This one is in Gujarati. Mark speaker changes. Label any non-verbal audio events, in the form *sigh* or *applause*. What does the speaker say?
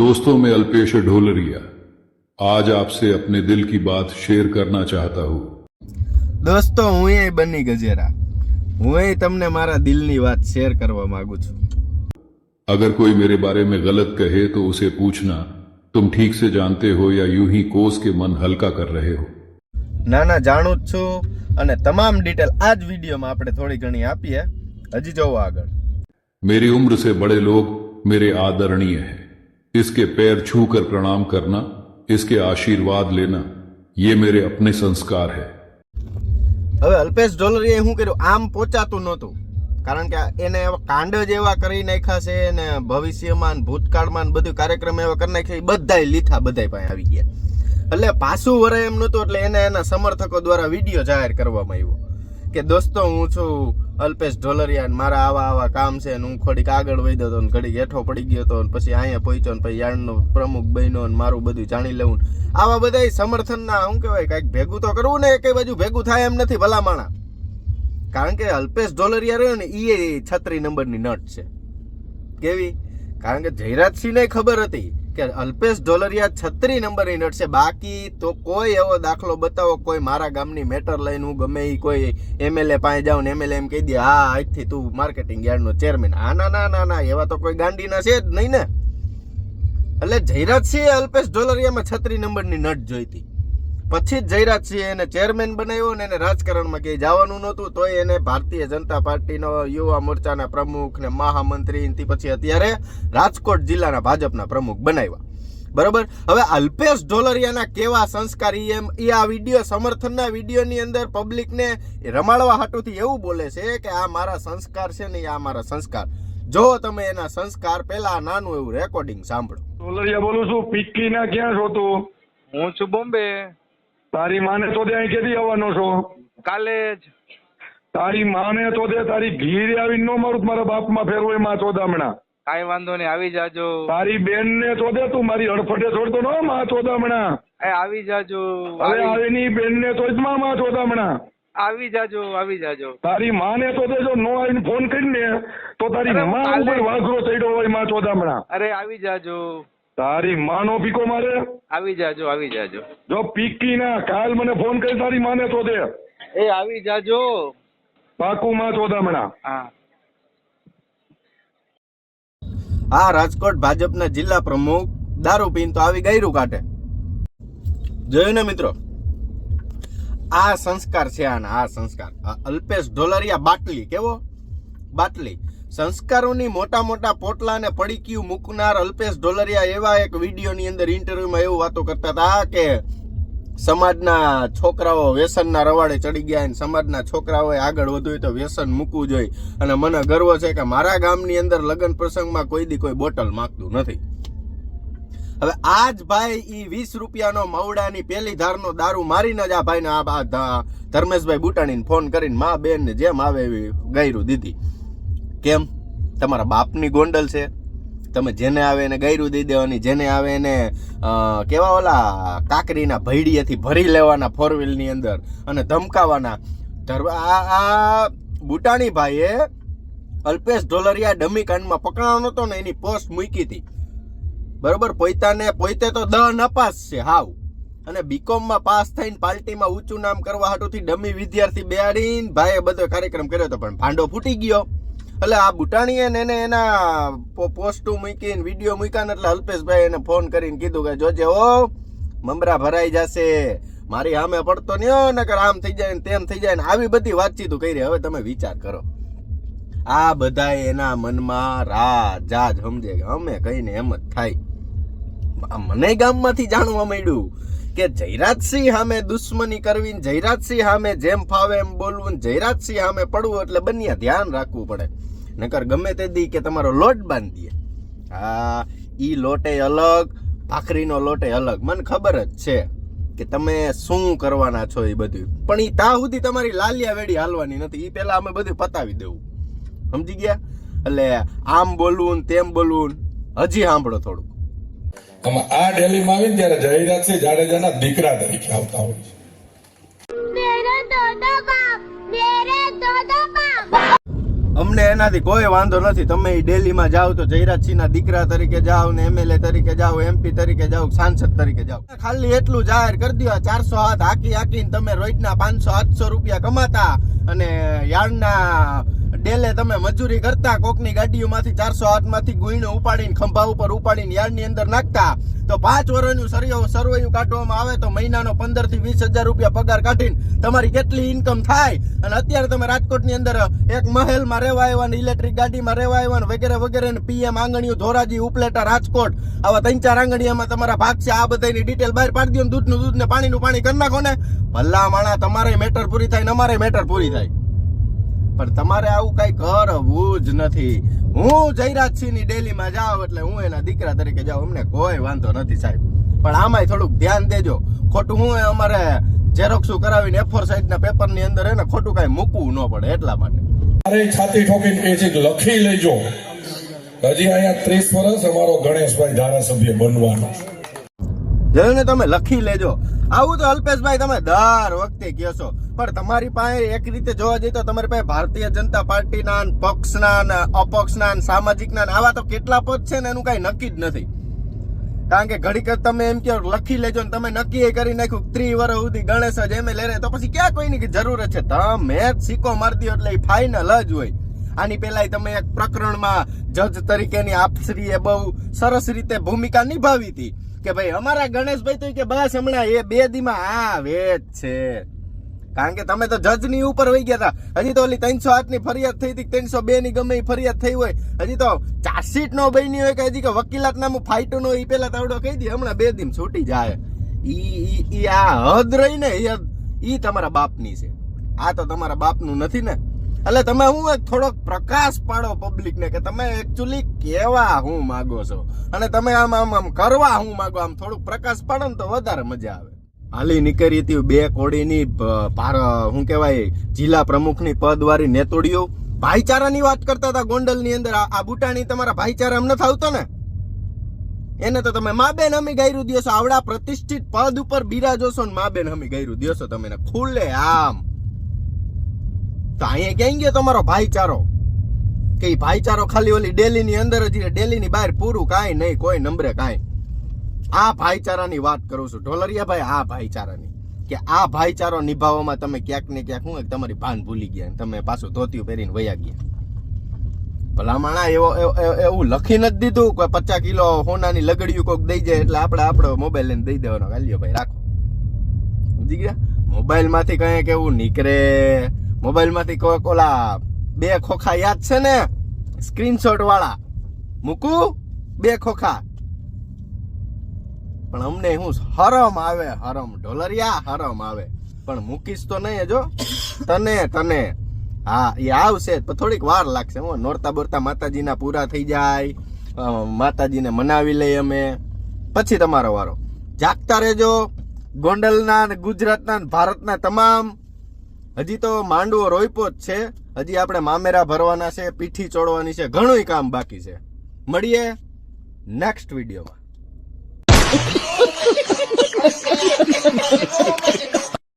Speaker 1: दोस्तों मैं अल्पेश ढोलरिया आज आपसे अपने दिल की बात शेयर करना चाहता हूँ
Speaker 2: દોસ્તો હું એ બની ગજેરા હું એ તમને મારા દિલની વાત શેર કરવા માંગુ છું
Speaker 1: अगर कोई मेरे बारे में गलत कहे तो उसे पूछना तुम ठीक से जानते हो या यूं ही कोस के मन हल्का कर रहे हो
Speaker 2: ના ના જાણું જ છું અને તમામ ડિટેલ આ જ વિડીયોમાં આપણે થોડી ઘણી આપીએ હજી જોવો આગળ
Speaker 1: मेरी उम्र से बड़े लोग मेरे आदरणीय हैं इसके पैर छू कर प्रणाम करना इसके आशीर्वाद लेना ये मेरे अपने संस्कार है
Speaker 2: હવે અલ્પેશ ઢોલરીએ શું કર્યું આમ પહોંચાતું નહોતું કારણ કે એને એવા કાંડ જ એવા કરી નાખ્યા છે ને ભવિષ્યમાં ને ભૂતકાળમાં ને બધું કાર્યક્રમ એવા કરી નાખ્યા બધાય લીથા બધાય પાસે આવી ગયા એટલે પાછું વરે એમ નહોતું એટલે એને એના સમર્થકો દ્વારા વિડીયો જાહેર કરવામાં આવ્યો કે દોસ્તો હું છું અલ્પેશ ઢોલરિયા મારા આવા આવા કામ છે ને હું ખોડીક આગળ વધ્યો હતો ને ઘડીક હેઠો પડી ગયો હતો ને પછી અહીંયા પહોંચ્યો ને પછી યાર્ડનો પ્રમુખ બન્યો ને મારું બધું જાણી લેવું આવા બધા સમર્થનના, શું કહેવાય, કાંઈક ભેગું તો કરવું ને કઈ બાજુ ભેગું થાય એમ નથી ભલામાણા. કારણ કે અલ્પેશ ઢોલરિયા રહ્યો ને એ છત્રી નંબરની નટ છે. કેવી? કારણ કે જયરાજસિંહને ખબર હતી. કે અલ્પેશ ઢોલરિયા છત્રી નંબરની છે બાકી તો કોઈ એવો દાખલો બતાવો, કોઈ મારા ગામની મેટર લઈને હું ગમે એ કોઈ એમએલએ પાસે જાઉં ને એમએલએ એમ કહી દે, હા, આજથી તું માર્કેટિંગ યાર્ડનો ચેરમેન હા, ના ના ના ના, એવા તો કોઈ ગાંડીના છે જ નહીં ને. એટલે જયરાજસિંહ અલ્પેશ ઢોલરિયામાં છત્રી નંબરની નટ જોઈતી. પછી જ જયરાજસિંહે એને ચેરમેન બનાવ્યો ને એને રાજકારણમાં કઈ જવાનું નહોતું તોય એને ભારતીય જનતા પાર્ટીનો યુવા મોરચાના પ્રમુખ ને મહામંત્રી થી પછી અત્યારે રાજકોટ જિલ્લાના ભાજપના પ્રમુખ બનાવ્યા. બરોબર? હવે અલ્પેશ ઢોલરિયાના કેવા સંસ્કાર એમ એ આ વીડિયો સમર્થનના વિડીયોની અંદર પબ્લિકને રમાડવા હાટુથી એવું બોલે છે કે આ મારા સંસ્કાર છે ને આ મારા સંસ્કાર. જો તમે એના સંસ્કાર પહેલા નાનું એવું રેકોર્ડિંગ સાંભળો.
Speaker 3: ઢોલરિયા બોલું છું પિક્કી ના ક્યાં છો તું?
Speaker 4: હું છું બોમ્બે.
Speaker 3: તારી માને તો દે અહીં કેદી આવવાનો છો.
Speaker 4: કાલે જ.
Speaker 3: તારી માને તો દે તારી ઘીરે આવીને નો મારું મારા બાપમાં ફેરવું એમાં ચોદામણા
Speaker 4: કાંઈ વાંધો નહીં આવી જાજો.
Speaker 3: તારી બેન ને તો દે તું મારી અડફટે છોડતો નો માં ચોદામણા
Speaker 4: એ આવી જાજો
Speaker 3: હવે આવીની બેન ને તો જ માં ચોદામણા
Speaker 4: આવી જાજો આવી જાજો.
Speaker 3: તારી માને તો દેજો નો આવીને ફોન કરીને તો તારી માં ઉપર વાઘરો ચડ્યો હોયમાં ચોદામણા
Speaker 4: અરે આવી જાજો.
Speaker 3: તારી માનો પીકો મારે.
Speaker 4: આવી જાજો આવી જાજો.
Speaker 3: જો પીકી ના કાલ મને ફોન કરી તારી માને તો દે.
Speaker 4: એ આવી જાજો.
Speaker 3: પાકું માં ચોદામણા
Speaker 4: હા.
Speaker 2: આ રાજકોટ ભાજપના જિલ્લા પ્રમુખ દારૂ પીન તો આવી ગયરું કાઢે જોયું ને મિત્રો? આ સંસ્કાર છે આના આ સંસ્કાર. આ અલ્પેશ ઢોલરિયા બાટલી કેવો? બાટલી. સંસ્કારોની મોટા મોટા પોટલા અને પડીકીયું મૂકનાર અલ્પેશ ઢોલરિયા એવા એક વિડીયોની અંદર ઇન્ટરવ્યુમાં એવું વાતો કરતા હતા કે સમાજના છોકરાઓ વ્યસનના રવાડે ચડી ગયા અને સમાજના છોકરાઓએ આગળ વધવું તો વ્યસન મૂકવું જોઈએ. અને મને ગર્વ છે કે મારા ગામની અંદર લગ્ન પ્રસંગમાં કોઈ દી કોઈ બોટલ માગતું નથી. હવે આ જ ભાઈ એ વીસ રૂપિયાનો મવડાની પેલી ધારનો દારૂ મારીને જ આ ભાઈને આ ધર્મેશભાઈ બુટાણીને ફોન કરીને મા બેનને જેમ આવે એવી ગાયરું દીધી. કેમ? તમારા બાપની ગોંડલ છે. તમે જેને આવે એને ગાયરું દઈ દેવાની, જેને આવે એને કેવા ઓલા કાકરીના ભૈડીએથી ભરી લેવાના ફોર વ્હીલની અંદર અને ધમકાવાના. ધર્મ, આ આ બુટાણી ભાઈએ અલ્પેશ ઢોલરિયા ડમી કાંડમાં પકડાવાનો હતો ને એની પોસ્ટ મૂકી હતી. બરોબર? પોઈતાને, પોઈતે તો દ નપાસ છે, હાવ. અને બીકોમમાં પાસ થઈને પાર્ટીમાં ઊંચું નામ કરવા હાટુથી ડમી વિદ્યાર્થી બેહાડીને ભાઈએ બધો કાર્યક્રમ કર્યો હતો, પણ ભાંડો ફૂટી ગયો. એટલે આ બુટાણીએ ને એને એના પોસ્ટો મૂકીને, વીડિયો મૂક્યા એટલે અલ્પેશભાઈ એને ફોન કરીને કીધું કે, જોજે ઓ મમરા ભરાઈ જશે. મારી સામે પડતો નહીં નકર આમ થઈ જાય ને તેમ થઈ જાય ને. આવી બધી વાતચીતો કરી. હવે તમે વિચાર કરો. આ બધા એના મનમાં રાજા જ સમજે કે અમે કહીને એમ જ થાય. મને ગામમાંથી જાણવા મળ્યું કે જયરાજસિંહ સામે દુશ્મની કરવી જયરાજસિંહ સામે જેમ ફાવે એમ બોલવું જયરાજસિંહ સામે પડવું એટલે બંને ધ્યાન રાખવું પડે. નકર ગમે તે દી કે તમારો લોટ બાંધીએ. હા એ લોટે અલગ, ભાખરીનો લોટે અલગ. મને ખબર જ છે કે તમે શું કરવાના છો એ બધું. પણ ઈ તા સુધી તમારી લાલિયા વેડી હાલવાની નથી. એ પહેલાં અમે બધું પતાવી દેવું. સમજી ગયા? એટલે આમ બોલવું તેમ બોલવું હજી સાંભળો થોડું
Speaker 5: આમાં આ ડેલીમાં આવીને ત્યારે જયરાજસિંહ જાડેજાના દીકરા તરીકે આવતા હોય
Speaker 2: અમને એનાથી કોઈ વાંધો નથી. તમે દિલ્હીમાં જાઓ તો જયરાજસિંહના દીકરા તરીકે જાઓ ને એમએલએ તરીકે જાઓ, એમપી તરીકે જાઓ, સાંસદ તરીકે જાઓ. ખાલી એટલું જાહેર કરી દો ચારસો હાથ હાકી હાકીને તમે રોજના પાંચસો આઠસો રૂપિયા કમાતા અને યાર્ડના ડેલે તમે મજૂરી કરતા, કોકની ગાડીઓમાંથી ચારસો હાથમાંથી ગુઈણો ઉપાડીને, ખંભા ઉપર ઉપાડીને યાર્ડની અંદર નાખતા, તો પાંચ વર્ષનું સરિયો સરવૈયું કાઢવામાં આવે તો મહિનાનો પંદરથી વીસ હજાર રૂપિયા પગાર કાઢીને તમારી કેટલી ઇન્કમ થાય? અને અત્યારે તમે રાજકોટની અંદર એક મહેલમાં રહેવા આવ્યા ઇલેક્ટ્રિક ગાડીમાં રહેવા આવ્યા વગેરે વગેરે પીએમ આંગણીયું ધોરાજી, ઉપલેટા, રાજકોટ, આવા ત્રણ ચાર આંગણીયામાં તમારા ભાગ છે, આ બધાની ડિટેલ બહાર પાડી દો દૂધનું દૂધ ને પાણીનું પાણી કરી નાખો ને. ભલા માણા, તમારે મેટર પૂરી થાય ને અમારે મેટર પૂરી થાય. પણ તમારે આવું કઈ કરવું જ નથી. હું જયરાજસિંહની ડેલીમાં જાઉં એટલે હું એના દીકરા તરીકે જાઉં. અમને કોઈ વાંધો નથી સાહેબ. પણ આમાંય થોડુંક ધ્યાન દેજો. ખોટું હું અમારે ઝેરોક્ષું કરાવીને એફોર સાઈડ ના પેપરની અંદર એને ખોટું કઈ મૂકવું ન પડે એટલા માટે.
Speaker 5: અરે છાતી ઠોકીને કહે છે લખી લેજો. હજી અહીંયા ત્રીસ વર્ષ અમારો ગણેશભાઈ ધારાસભ્ય બનવાનો
Speaker 2: જોયું ને તમે લખી લેજો. આવું તો અલ્પેશભાઈ તમે દર વખતે કહો છો. પણ તમારી પાસે એક રીતે જોવા જઈએ તો તમારી પાસે ભારતીય જનતા પાર્ટીના પક્ષના અપક્ષના સામાજિકના આવા તો કેટલા પદ છે ને એનું કઈ નક્કી જ નથી. કારણ કે ઘડીક તમે એમ કહો, લખી લેજો ને તમે નક્કી એ કરી નાખ્યું ત્રી વર્ષ સુધી ગણેશ જ એમ લે તો પછી ક્યાં કોઈની જરૂર છે? તમે જ સિક્કો મારી દો એટલે ફાઇનલ જ હોય. આની પેલા તમે એક પ્રકરણમાં જજ તરીકેની આપશ્રીએ બહુ સરસ રીતે ભૂમિકા નિભાવી હતી. કે ભાઈ, અમારા ગણેશભાઈ તો કે બસ હમણાં એ બે દીમાં આવે જ છે. કારણ કે તમે તો જજની ઉપર વહી ગયા હતા. હજી તો ઓલી ત્રણસો આઠની ફરિયાદ થઈ હતી ત્રણસો બે ની ગમે એ ફરિયાદ થઈ હોય. હજી તો ચાર્જશીટ નો બની હોય કે હજી કે વકીલાત નામું ફાઇટો નો એ પેલા તાવડો કહી દે, હમણાં બે દિન છૂટી જાય. ઈ આ હદ રહી ને એ તમારા બાપની છે. આ તો તમારા બાપનું નથી ને? એટલે તમે હું એક થોડોક પ્રકાશ પાડો પબ્લિક ને કે તમે એકચ્યુઅલી કેવા હું માગો છો? અને તમે આમ આમ આમ કરવા હું માગો, આમ થોડુંક પ્રકાશ પાડો ને તો વધારે મજા આવે. હાલી નીકળી હતી બે કોડીની શું કહેવાય, જિલ્લા પ્રમુખની પદવાળી નેતોડીઓ ભાઈચારાની વાત કરતા હતા ગોંડલની અંદર. આ બુટાણી તમારા ભાઈચારા એમ નથી આવતો ને? એને તો તમે મા બેન હમી ગાયરું દિયો છો. આવડા પ્રતિષ્ઠિત પદ ઉપર બિરાજો છો ને મા બેન હમી ગાયરું દિયો છો તમે ખુલ્લે આમ. તો અહીંયા ક્યાં ગયો તમારો ભાઈચારો? કે ભાઈચારો ખાલી ઓલી ડેલી ની અંદર જ ડેલી ની બહાર પૂરું કાંઈ નહીં, કોઈ નંબરે કાંઈ. આ ભાઈચારાની વાત કરું છું. ઢોલરિયા ભાઈ આ ભાઈચારાની. કે આ ભાઈચારો નિભાવવામાં તમે ક્યાંક ને ક્યાંક હું તમારી ભાન ભૂલી ગયા તમે પાછું ધોતિયું પહેરીને વયા ગયા. ભલા માણા એવો એવો- એવો- એવું લખી નથી દીધું કે પચાસ કિલો હોનાની લગડીયું કોક દઈ જાય એટલે આપણે આપણો મોબાઈલ લઈને દઈ દેવાનો. ગાલ્યો ભાઈ, રાખો. સમજી ગયા? મોબાઈલમાંથી કઈ કેવું નીકળે. મોબાઈલ કોઈ ઓલા બે ખોખા યાદ છે ને? સ્ક્રીનશોટ વાળા. મૂકું? બે ખોખા. પણ અમને હું હરમ આવે, હરમ. ઢોલરિયા, હરમ આવે. પણ મૂકીશ તો નહીં જો તને તને. હા, એ આવશે. પણ થોડીક વાર લાગશે, હું. નોરતા બોરતા માતાજીના પૂરા થઈ જાય. માતાજીને મનાવી લઈએ અમે. પછી તમારો વારો. જાગતા રહેજો. ગોંડલના ગુજરાતના ભારતના તમામ હજી તો માંડવો રોઈપો જ છે. હજી આપણે મામેરા ભરવાના છે, પીઠી ચોડવાની છે ઘણું કામ બાકી છે. મળીએ નેક્સ્ટ વિડીયોમાં *laughs*